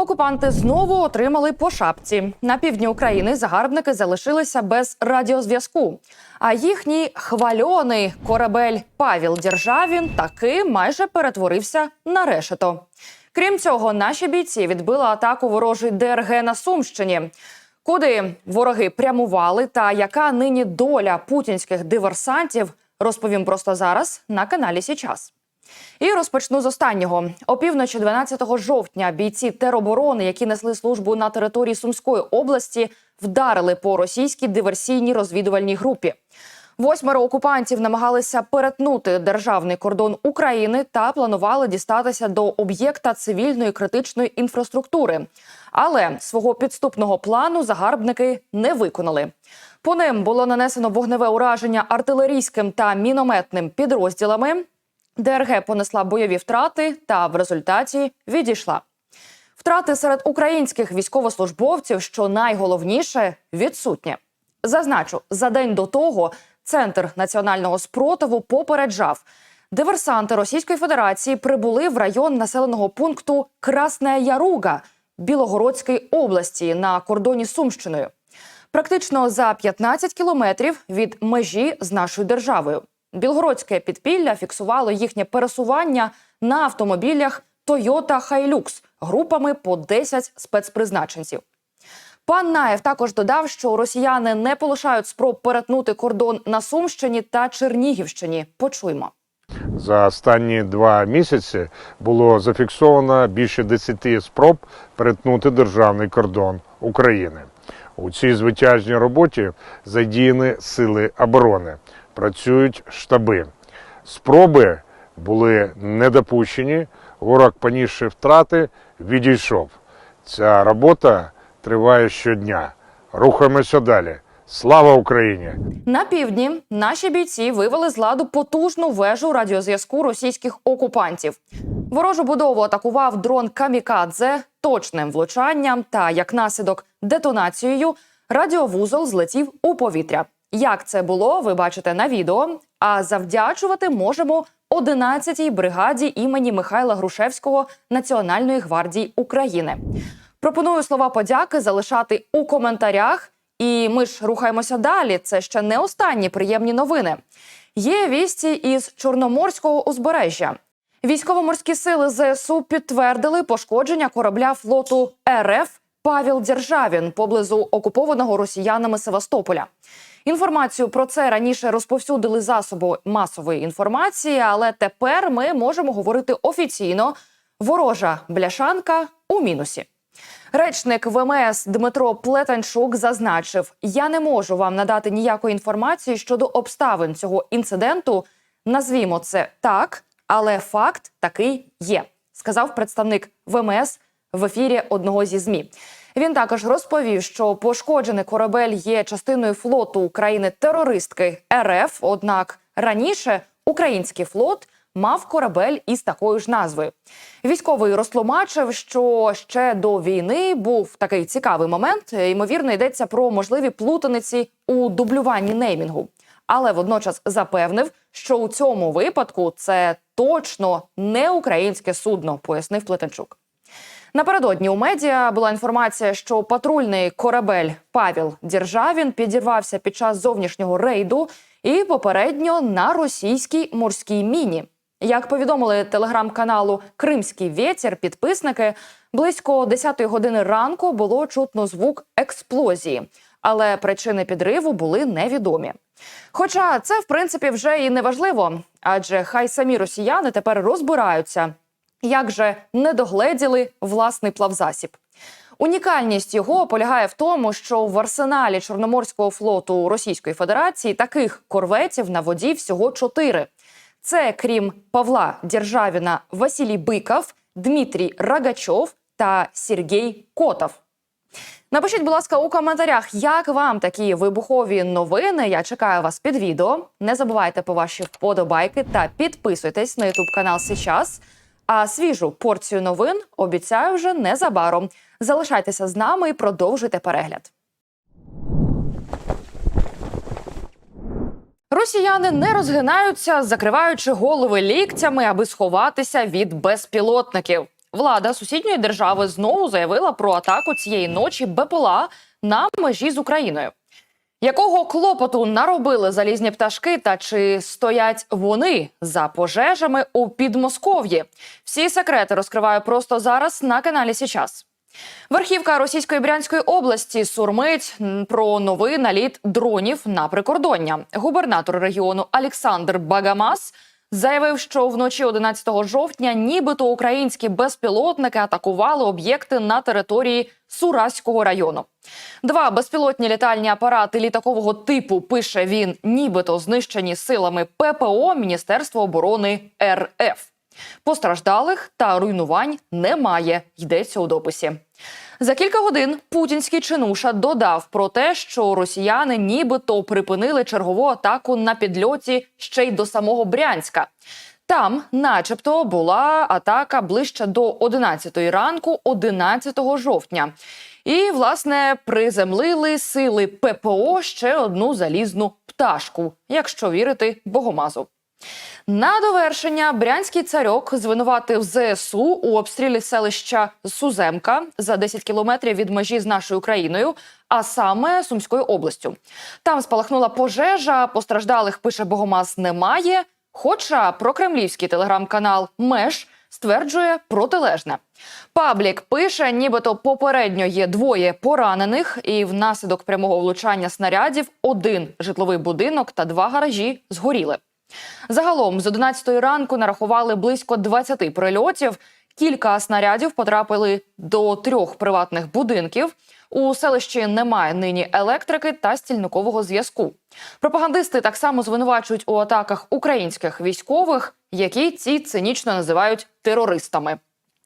Окупанти знову отримали по шапці. На півдні України загарбники залишилися без радіозв'язку. А їхній хвальоний корабель Павел Державін таки майже перетворився на решето. Крім цього, наші бійці відбили атаку ворожий ДРГ на Сумщині. Куди вороги прямували та яка нині доля путінських диверсантів, розповім просто зараз на каналі Січас. І розпочну з останнього. Опівночі 12 жовтня бійці тероборони, які несли службу на території Сумської області, вдарили по російській диверсійній розвідувальній групі. Восьмеро окупантів намагалися перетнути державний кордон України та планували дістатися до об'єкта цивільної критичної інфраструктури. Але свого підступного плану загарбники не виконали. По ним було нанесено вогневе ураження артилерійським та мінометним підрозділами. ДРГ понесла бойові втрати та в результаті відійшла. Втрати серед українських військовослужбовців, що найголовніше, відсутні. Зазначу, за день до того центр національного спротиву попереджав. Диверсанти Російської Федерації прибули в район населеного пункту Красна Яруга Білогородської області на кордоні з Сумщиною. Практично за 15 кілометрів від межі з нашою державою. Білгородське підпілля фіксувало їхнє пересування на автомобілях Toyota Hilux групами по 10 спецпризначенців. Пан Наєв також додав, що росіяни не полишають спроб перетнути кордон на Сумщині та Чернігівщині. Почуємо. За останні два місяці було зафіксовано більше 10 спроб перетнути державний кордон України. У цій звитяжній роботі задіяні сили оборони, працюють штаби. Спроби були недопущені. Ворог, понісши втрати, відійшов. Ця робота триває щодня. Рухаємося далі. Слава Україні! На півдні наші бійці вивели з ладу потужну вежу радіозв'язку російських окупантів. Ворожу будову атакував дрон Камікадзе точним влучанням та, як наслідок, детонацією радіовузол злетів у повітря. Як це було, ви бачите на відео. А завдячувати можемо 11-й бригаді імені Михайла Грушевського Національної гвардії України. Пропоную слова подяки залишати у коментарях. І ми ж рухаємося далі. Це ще не останні приємні новини. Є вісті із Чорноморського узбережжя. Військово-морські сили ЗСУ підтвердили пошкодження корабля флоту РФ Павел Державін поблизу окупованого росіянами Севастополя. Інформацію про це раніше розповсюдили засоби масової інформації, але тепер ми можемо говорити офіційно: ворожа бляшанка у мінусі. Речник ВМС Дмитро Плетенчук зазначив: я не можу вам надати ніякої інформації щодо обставин цього інциденту. Назвімо це так, але факт такий є, сказав представник ВМС в ефірі одного зі змі. Він також розповів, що пошкоджений корабель є частиною флоту країни-терористки РФ. Однак раніше український флот мав корабель із такою ж назвою. Військовий розтлумачив, що ще до війни був такий цікавий момент. Ймовірно, йдеться про можливі плутаниці у дублюванні неймінгу. Але водночас запевнив, що у цьому випадку це точно не українське судно, пояснив Плетенчук. Напередодні у медіа була інформація, що патрульний корабель Павел Діржавін підірвався під час зовнішнього рейду і попередньо на російській морській міні. Як повідомили телеграм-каналу Кримський вєтір, підписники близько 10-ї години ранку було чутно звук експлозії, але причини підриву були невідомі. Хоча це в принципі вже і не важливо, адже хай самі росіяни тепер розбираються, як же не догледіли власний плавзасіб. Унікальність його полягає в тому, що в арсеналі Чорноморського флоту Російської Федерації таких корветів на воді всього чотири. Це крім Павла Державіна, Василій Биков, Дмитрій Рогачов та Сергій Котов. Напишіть, будь ласка, у коментарях, як вам такі вибухові новини. Я чекаю вас під відео. Не забувайте по ваші вподобайки та підписуйтесь на Ютуб канал Сейчас. А свіжу порцію новин обіцяю вже незабаром. Залишайтеся з нами і продовжуйте перегляд. Росіяни не розгинаються, закриваючи голови ліктями, аби сховатися від безпілотників. Влада сусідньої держави знову заявила про атаку цієї ночі БПЛА на межі з Україною. Якого клопоту наробили залізні пташки, та чи стоять вони за пожежами у Підмосков'ї? Всі секрети розкриваю просто зараз на каналі Січас. Верхівка Російської Брянської області сурмить про новий наліт дронів на прикордоння. Губернатор регіону Олександр Багамас заявив, що вночі 11 жовтня нібито українські безпілотники атакували об'єкти на території Сураського району. Два безпілотні літальні апарати літакового типу пише він, нібито знищені силами ППО Міністерства оборони РФ. Постраждалих та руйнувань немає. Йдеться у дописі. За кілька годин путінський чинуша додав про те, що росіяни нібито припинили чергову атаку на підльоті ще й до самого Брянська. Там, начебто, була атака ближче до 11 ранку, 11 жовтня. І, власне, приземлили сили ППО ще одну залізну пташку, якщо вірити Богомазу. На довершення брянський царьок звинуватив ЗСУ у обстрілі селища Суземка за 10 кілометрів від межі з нашою країною, а саме Сумською областю. Там спалахнула пожежа, постраждалих пише Богомаз немає. Хоча прокремлівський телеграм-канал Меж стверджує протилежне. Паблік пише, нібито попередньо є двоє поранених, і внаслідок прямого влучання снарядів один житловий будинок та два гаражі згоріли. Загалом з 11 ранку нарахували близько 20 прильотів. Кілька снарядів потрапили до трьох приватних будинків. У селищі немає нині електрики та стільникового зв'язку. Пропагандисти так само звинувачують у атаках українських військових, які ці цинічно називають терористами.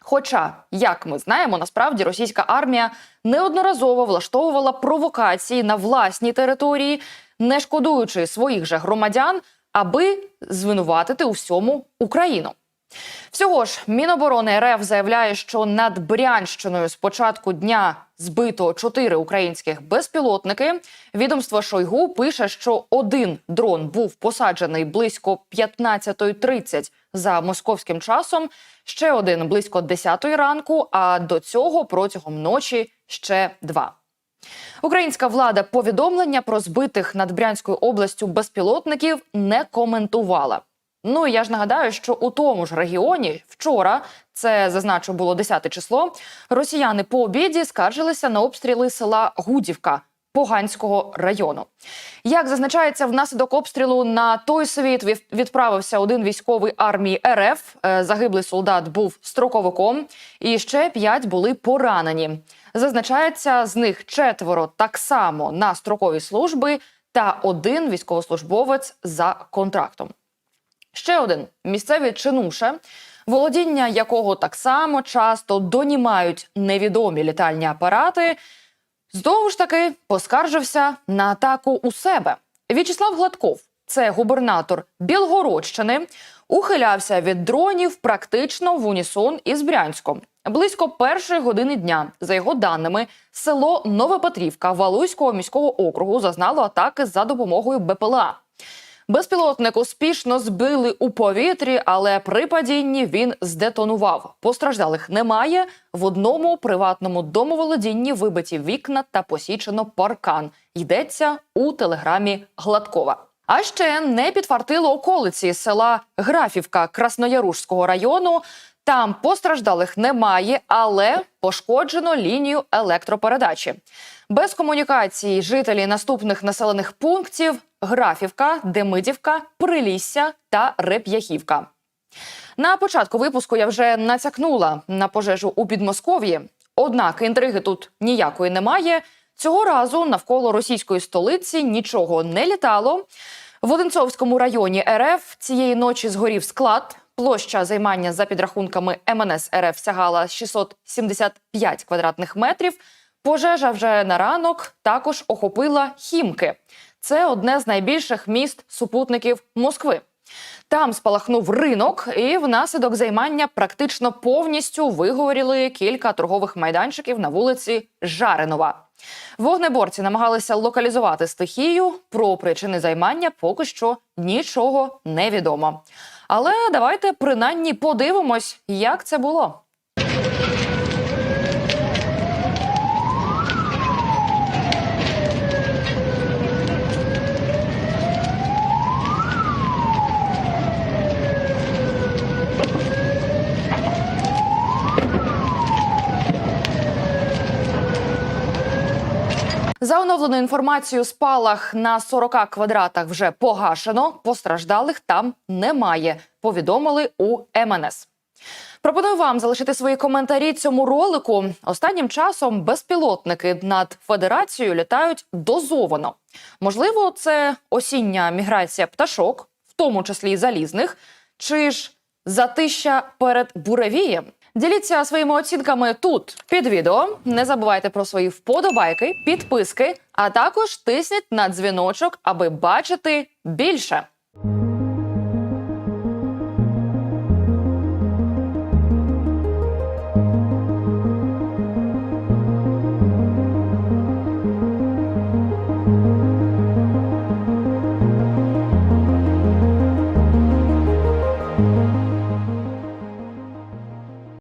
Хоча, як ми знаємо, насправді російська армія неодноразово влаштовувала провокації на власній території, не шкодуючи своїх же громадян, аби звинуватити у всьому Україну. Всього ж Міноборони РФ заявляє, що над Брянщиною з початку дня збито чотири українських безпілотники. Відомство Шойгу пише, що один дрон був посаджений близько 15.30 за московським часом, ще один близько 10 ранку. А до цього протягом ночі ще два. Українська влада повідомлення про збитих над Брянською областю безпілотників не коментувала. Ну я ж нагадаю, що у тому ж регіоні вчора, це зазначу було 10 число, росіяни по обіді скаржилися на обстріли села Гудівка Поганського району. Як зазначається, внаслідок обстрілу на той світ відправився один військовий армії РФ. Е, Загиблий солдат був строковиком, і ще п'ять були поранені. Зазначається, з них четверо так само на строковій службі та один військовослужбовець за контрактом. Ще один місцевий чинуша, володіння якого так само часто донімають невідомі літальні апарати, знову ж таки поскаржився на атаку у себе. В'ячеслав Гладков, це губернатор Білгородщини, ухилявся від дронів практично в унісон із Брянськом. Близько першої години дня, за його даними, село Новопетрівка Валуйського міського округу зазнало атаки за допомогою БПЛА. Безпілотник успішно збили у повітрі, але при падінні він здетонував. Постраждалих немає. В одному приватному домоволодінні вибиті вікна та посічено паркан. Йдеться у телеграмі Гладкова. А ще не підфартило околиці села Графівка Краснояружського району. Там постраждалих немає, але пошкоджено лінію електропередачі. Без комунікації жителі наступних населених пунктів Графівка, Демидівка, Прилісся та Реп'яхівка. На початку випуску я вже натякнула на пожежу у Підмосков'ї. Однак інтриги тут ніякої немає. Цього разу навколо російської столиці нічого не літало. В Одинцовському районі РФ цієї ночі згорів склад. Площа займання за підрахунками МНС РФ сягала 675 квадратних метрів. Пожежа вже на ранок також охопила Хімки. Це одне з найбільших міст супутників Москви. Там спалахнув ринок, і внаслідок займання практично повністю вигоріли кілька торгових майданчиків на вулиці Жаринова. Вогнеборці намагалися локалізувати стихію. Про причини займання поки що нічого не відомо. Але давайте принаймні подивимось, як це було. За оновленою інформацією, спалах на 40 квадратах вже погашено. Постраждалих там немає. Повідомили у МНС. Пропоную вам залишити свої коментарі цьому ролику. Останнім часом безпілотники над федерацією літають дозовано. Можливо, це осіння міграція пташок, в тому числі й залізних, чи ж затища перед буревієм. Діліться своїми оцінками тут під відео. Не забувайте про свої вподобайки, підписки, а також тисніть на дзвіночок, аби бачити більше.